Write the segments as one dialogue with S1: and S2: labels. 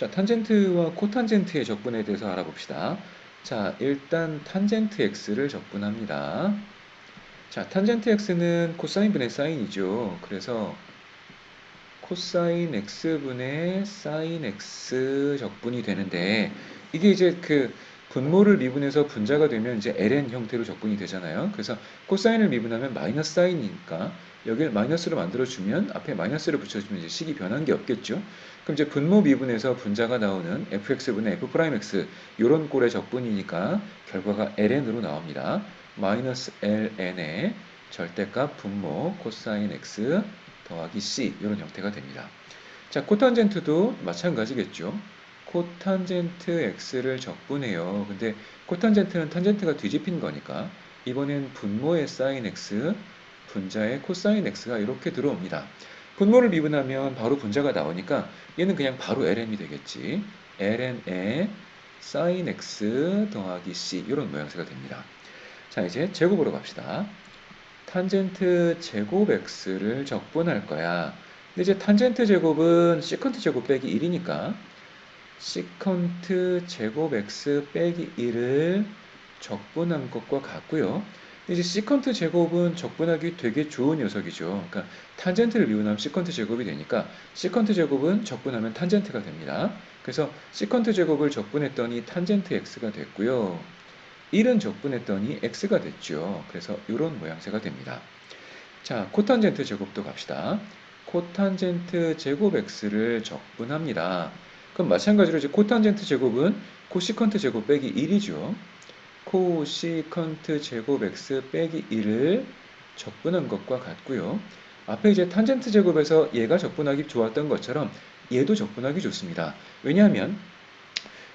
S1: 자, 탄젠트와 코탄젠트의 적분에 대해서 알아봅시다. 자, 일단 탄젠트 x를 적분합니다. 자, 탄젠트 x는 코사인 분의 사인이죠. 그래서 코사인 x분의 사인 x 적분이 되는데 이게 이제 그 분모를 미분해서 분자가 되면 이제 ln 형태로 적분이 되잖아요. 그래서 코사인을 미분하면 마이너스 사인이니까 여기를 마이너스로 만들어주면 앞에 마이너스를 붙여주면 이제 식이 변한 게 없겠죠. 그럼 이제 분모 미분에서 분자가 나오는 fx분의 f'x 이런 꼴의 적분이니까 결과가 ln으로 나옵니다. 마이너스 ln의 절대값 분모 코사인 x 더하기 c 이런 형태가 됩니다. 자, 코탄젠트도 마찬가지겠죠. 코탄젠트 x를 적분해요. 근데 코탄젠트는 탄젠트가 뒤집힌 거니까 이번엔 분모의 사인 x, 분자의 코사인 x가 이렇게 들어옵니다. 분모를 미분하면 바로 분자가 나오니까 얘는 그냥 바로 ln이 되겠지. ln의 사인 x 더하기 c 이런 모양새가 됩니다. 자 이제 제곱으로 갑시다. 탄젠트 제곱 x를 적분할 거야. 근데 이제 탄젠트 제곱은 시컨트 제곱 빼기 1이니까 시컨트 제곱 x 빼기 1을 적분한 것과 같고요. 이제 시컨트 제곱은 적분하기 되게 좋은 녀석이죠. 그러니까 탄젠트를 미분하면 시컨트 제곱이 되니까 시컨트 제곱은 적분하면 탄젠트가 됩니다. 그래서 시컨트 제곱을 적분했더니 탄젠트 x가 됐고요. 1은 적분했더니 x가 됐죠. 그래서 이런 모양새가 됩니다. 자, 코탄젠트 제곱도 갑시다. 코탄젠트 제곱 x를 적분합니다. 그럼 마찬가지로 이제 코탄젠트 제곱은 코시컨트 제곱 빼기 1이죠. 코시컨트 제곱 x 빼기 1을 적분한 것과 같고요. 앞에 이제 탄젠트 제곱에서 얘가 적분하기 좋았던 것처럼 얘도 적분하기 좋습니다. 왜냐하면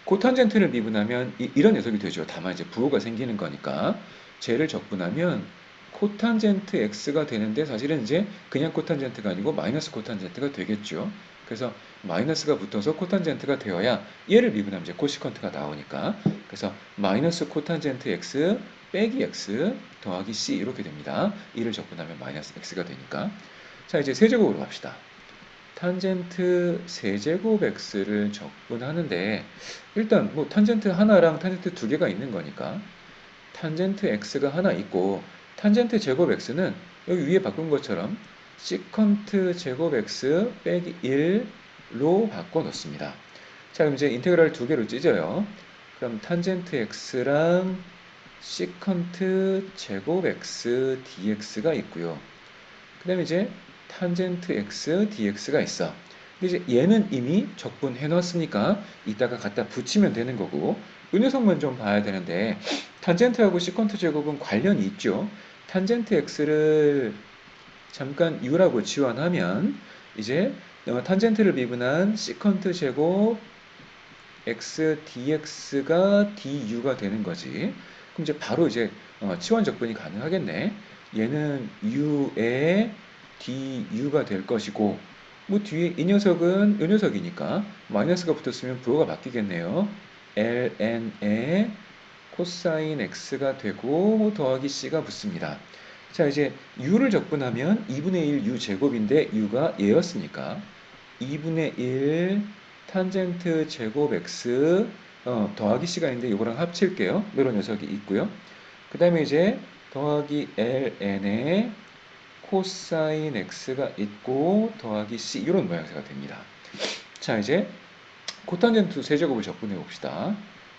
S1: 코탄젠트를 미분하면 이, 런 녀석이 되죠. 다만 이제 부호가 생기는 거니까 쟤를 적분하면 코탄젠트 x가 되는데 사실은 이제 그냥 코탄젠트가 아니고 마이너스 코탄젠트가 되겠죠. 그래서 마이너스가 붙어서 코탄젠트가 되어야 얘를 미분하면 이제 코시컨트가 나오니까 그래서 마이너스 코탄젠트 x 빼기 x 더하기 c 이렇게 됩니다. 이를 적분하면 마이너스 x가 되니까 자 이제 세제곱으로 갑시다. 탄젠트 세제곱 x를 적분하는데 일단 뭐 탄젠트 하나랑 탄젠트 두 개가 있는 거니까 탄젠트 x가 하나 있고 탄젠트 제곱 x는 여기 위에 바꾼 것처럼 시컨트 제곱 x 빼기 1로 바꿔 놓습니다. 자, 그럼 이제 인테그랄 두 개로 찢어요. 그럼 탄젠트 x랑 시컨트 제곱 x dx가 있고요. 그 다음에 이제 탄젠트 x dx가 있어. 근데 이제 얘는 이미 적분해 놨으니까 이따가 갖다 붙이면 되는 거고 이 녀석만 좀 봐야 되는데 탄젠트하고 시컨트 제곱은 관련이 있죠. 탄젠트 x를 잠깐 u라고 지원하면 이제 탄젠트를 미분한 시컨트 제곱 x dx가 du가 되는 거지. 그럼 이제 바로 이제 어, 치환 적분이 가능하겠네. 얘는 u의 du가 될 것이고 뭐 뒤에 이 녀석은 이 녀석이니까 마이너스가 붙었으면 부호가 바뀌겠네요. ln의 코사인 x가 되고 뭐 더하기 c가 붙습니다. 자 이제 u를 적분하면 2분의 1 u 제곱인데 u가 얘였으니까 2분의 1 탄젠트 제곱 x 어, 더하기 있는데 이거랑 합칠게요. 이런 녀석이 있고요. 그 다음에 이제 더하기 ln의 코사인 x가 있고 더하기 c 이런 모양새가 됩니다. 자 이제 코탄젠트 세제곱을 적분해 봅시다.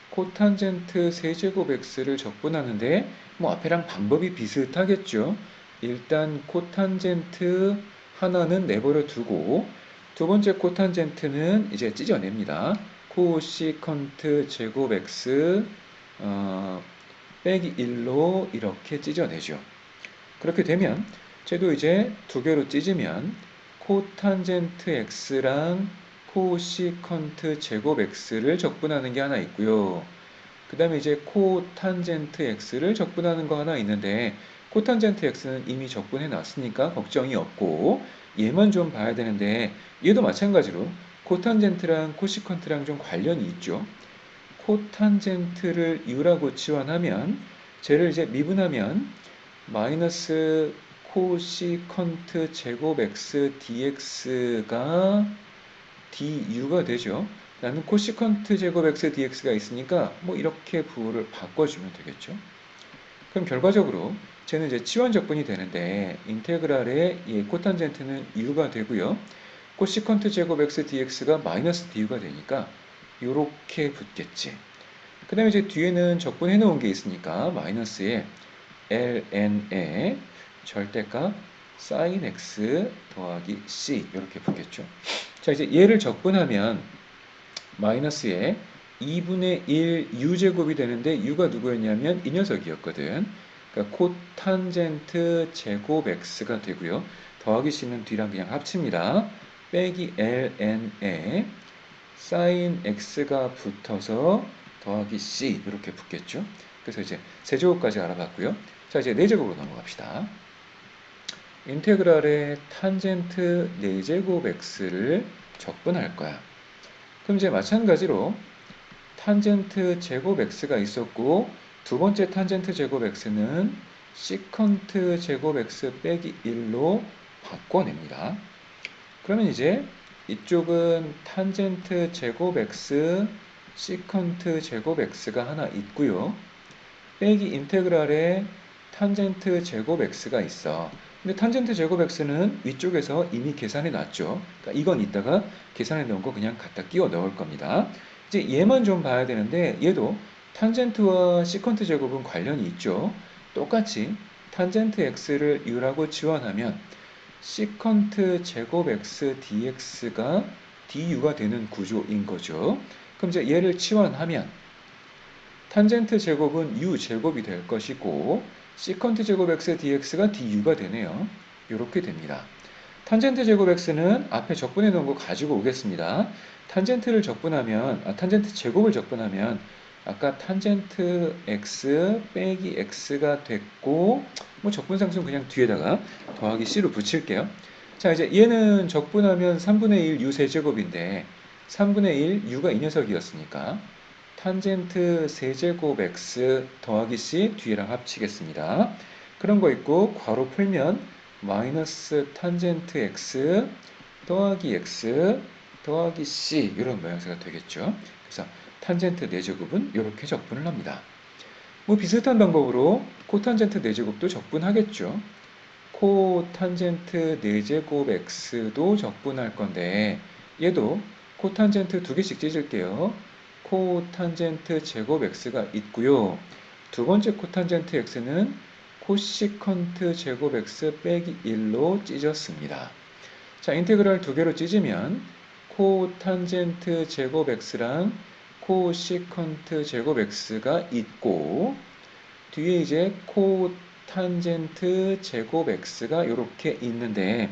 S1: 코탄젠트 세제곱 x를 적분하는데 뭐 앞에랑 방법이 비슷하겠죠. 일단 코탄젠트 하나는 내버려 두고 두 번째 코탄젠트는 이제 찢어냅니다. 코시컨트 제곱 x 어, 빼기 1로 이렇게 찢어내죠. 그렇게 되면 쟤도 이제 두 개로 찢으면 코탄젠트 x랑 코시컨트 제곱 x를 적분하는 게 하나 있고요. 그 다음에 이제 코탄젠트 x를 적분하는 거 하나 있는데 코탄젠트 x는 이미 적분해 놨으니까 걱정이 없고 얘만 좀 봐야 되는데 얘도 마찬가지로 코탄젠트랑 코시컨트랑 좀 관련이 있죠. 코탄젠트를 u라고 치환하면 쟤를 이제 미분하면 마이너스 코시컨트 제곱 x dx가 du가 되죠. 나는 코시컨트 제곱 x dx가 있으니까 뭐 이렇게 부호를 바꿔주면 되겠죠. 그럼 결과적으로 쟤는 이제 치환 적분이 되는데 인테그랄의 이 코탄젠트는 u가 되고요. 코시컨트 제곱 x dx가 마이너스 du가 되니까 이렇게 붙겠지. 그 다음에 이제 뒤에는 적분해 놓은 게 있으니까 마이너스에 ln의 절대값 sin x 더하기 c 이렇게 붙겠죠. 자 이제 얘를 적분하면 마이너스에 2분의 1 u제곱이 되는데 u가 누구였냐면 이 녀석이었거든. 그러니까 코탄젠트 제곱 x가 되고요. 더하기 c는 뒤랑 그냥 합칩니다. 빼기 ln에 sin x가 붙어서 더하기 c 이렇게 붙겠죠. 그래서 이제 세제곱까지 알아봤고요. 자 이제 네제곱으로 넘어갑시다. 인테그랄의 탄젠트 4제곱 x를 적분할 거야. 그럼 이제 마찬가지로 탄젠트 제곱 x가 있었고 두 번째 탄젠트 제곱 x는 시컨트 제곱 x 빼기 1로 바꿔냅니다. 그러면 이제 이쪽은 탄젠트 제곱 x 시컨트 제곱 x가 하나 있고요. 빼기 인테그랄에 탄젠트 제곱 x가 있어. 근데 탄젠트 제곱 x는 위쪽에서 이미 계산해 놨죠. 그러니까 이건 이따가 계산해 놓은 거 그냥 갖다 끼워 넣을 겁니다. 이제 얘만 좀 봐야 되는데 얘도 탄젠트와 시컨트 제곱은 관련이 있죠. 똑같이 탄젠트 x를 u라고 지원하면 시컨트 제곱 x dx가 du가 되는 구조인 거죠. 그럼 이제 얘를 치환하면 탄젠트 제곱은 u 제곱이 될 것이고 시컨트 제곱 x dx가 du가 되네요. 이렇게 됩니다. 탄젠트 제곱 x는 앞에 적분해 놓은 거 가지고 오겠습니다. 탄젠트를 적분하면 아, 탄젠트 제곱을 적분하면 아까 탄젠트 x 빼기 x가 됐고 뭐 적분상수는 그냥 뒤에다가 더하기 c로 붙일게요. 자 이제 얘는 적분하면 3분의 1 u 세제곱인데 3분의 1 u가 이 녀석이었으니까 탄젠트 세제곱 x 더하기 c 뒤에랑 합치겠습니다. 그런 거 있고 괄호 풀면 마이너스 탄젠트 x 더하기 x 더하기 c 이런 모양새가 되겠죠. 그래서 탄젠트 4제곱은 이렇게 적분을 합니다. 뭐 비슷한 방법으로 코탄젠트 4제곱도 적분하겠죠. 코탄젠트 4제곱 x도 적분할 건데 얘도 코탄젠트 두 개씩 찢을게요. 코탄젠트 제곱 x가 있고요. 두 번째 코탄젠트 x는 코시컨트 제곱 x 빼기 1로 찢었습니다. 자, 인테그랄 두 개로 찢으면 코탄젠트 제곱 x랑 코시컨트 제곱 x가 있고 뒤에 이제 코탄젠트 제곱 x가 이렇게 있는데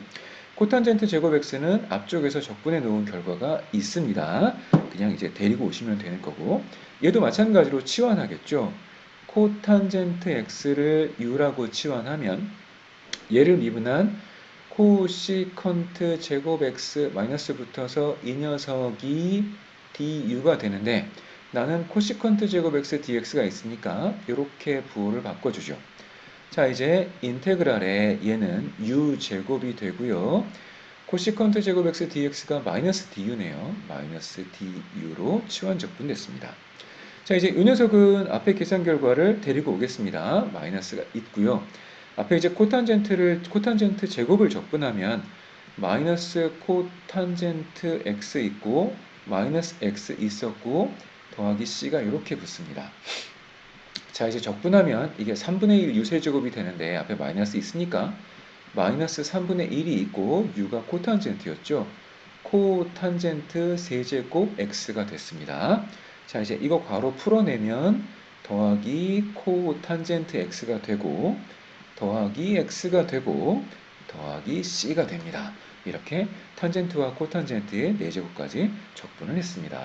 S1: 코탄젠트 제곱 x는 앞쪽에서 적분해 놓은 결과가 있습니다. 그냥 이제 데리고 오시면 되는 거고 얘도 마찬가지로 치환하겠죠. 코탄젠트 x를 u라고 치환하면 얘를 미분한 코시컨트 제곱 x 마이너스 붙어서 이 녀석이 du가 되는데 나는 코시컨트 제곱 x dx가 있으니까 이렇게 부호를 바꿔주죠. 자 이제 인테그랄에 얘는 u 제곱이 되고요. 코시컨트 제곱 x dx가 마이너스 du네요. 마이너스 du로 치환 적분됐습니다. 자 이제 이 녀석은 앞에 계산 결과를 데리고 오겠습니다. 마이너스가 있고요. 앞에 이제 코탄젠트를 코탄젠트 제곱을 적분하면 마이너스 코탄젠트 x 있고 마이너스 x 있었고 더하기 c가 이렇게 붙습니다. 자 이제 적분하면 이게 3분의 1 유세제곱이 되는데 앞에 마이너스 있으니까 마이너스 3분의 1이 있고 u가 코탄젠트였죠. 코탄젠트 세제곱 x가 됐습니다. 자 이제 이거 괄호 풀어내면 더하기 코탄젠트 x가 되고 더하기 x가 되고 더하기 c가 됩니다. 이렇게 탄젠트와 코탄젠트의 4제곱까지 적분을 했습니다.